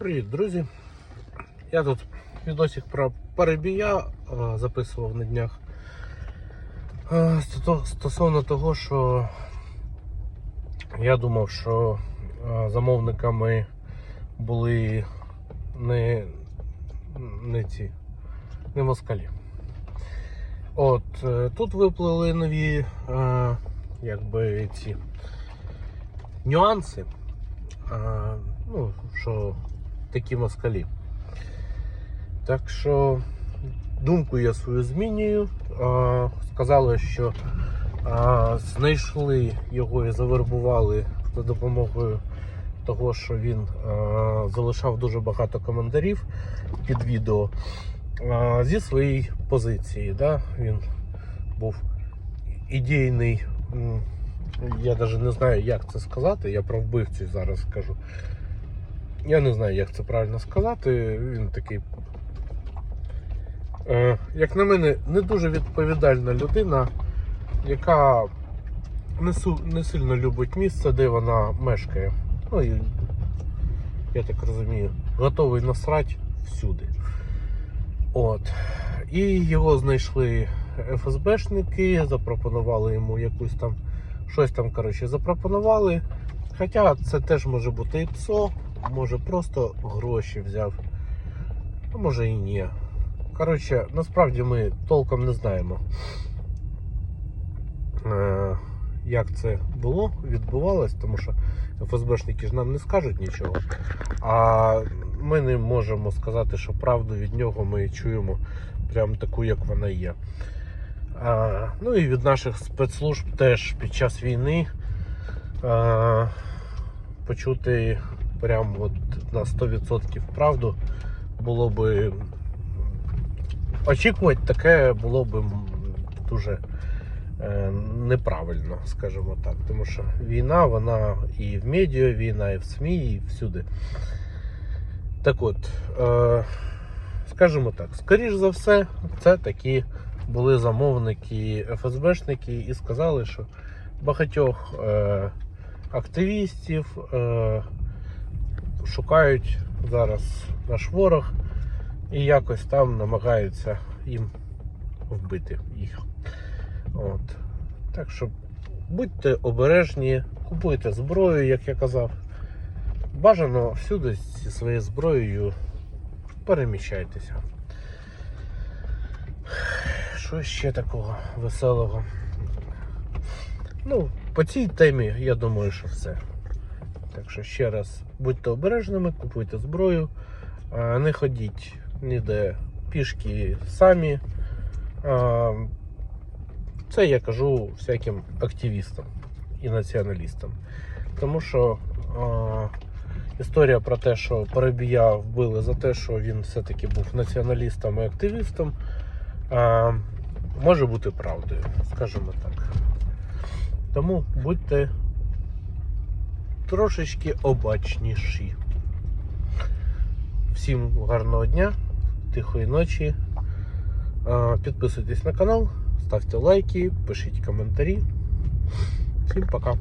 Привіт, друзі! Я тут відосик про перебія е, записував на днях. Е, Стосовно того, що я думав, що е, замовниками були не, не ці, не москалі. От, тут виплили нові якби ці нюанси. Ну, що такі москалі. Так що думку я свою змінюю. Сказали, що знайшли його і завербували за допомогою того, що він залишав дуже багато коментарів під відео зі своєї позиції. Да? Він був ідейний. я навіть не знаю, як це сказати. Я про вбивцю зараз скажу. Я не знаю, як це правильно сказати. Він такий, е, як на мене, не дуже відповідальна людина, яка не, су, не сильно любить місце, де вона мешкає. Ну і я так розумію, готовий насрать всюди. От. І його знайшли ФСБшники, запропонували йому якусь там щось там, коротше, запропонували. Хоча це теж може бути і ПСО, може просто гроші взяв, а може і ні. Коротше, насправді ми толком не знаємо, е, як це було, відбувалось, тому що ФСБшники ж нам не скажуть нічого. А ми не можемо сказати, що правду від нього ми чуємо прям таку, як вона є. А, ну і від наших спецслужб теж під час війни а, почути прям от на 100% правду було би очікувати таке було б дуже е, неправильно, скажімо так. Тому що війна, вона і в медіа війна, і в СМІ, і всюди. Так от, е, скажімо так, скоріш за все, це такі були замовники ФСБшники і сказали, що багатьох е, активістів шукають зараз наш ворог і якось там намагаються їм вбити їх. От. Так що будьте обережні, купуйте зброю, як я казав. Бажано всюди зі своєю зброєю переміщайтеся. Що ще такого веселого? Ну, по цій темі я думаю, що все. Так що ще раз будьте обережними, купуйте зброю, не ходіть ніде пішки самі. Це я кажу всяким активістам і націоналістам. Тому що історія про те, що Парабія вбили за те, що він все-таки був націоналістом і активістом, може бути правдою, скажімо так. Тому будьте трошечки обачніші. Всім гарного дня, тихої ночі. Підписуйтесь на канал, ставте лайки, пишіть коментарі. Всім пока.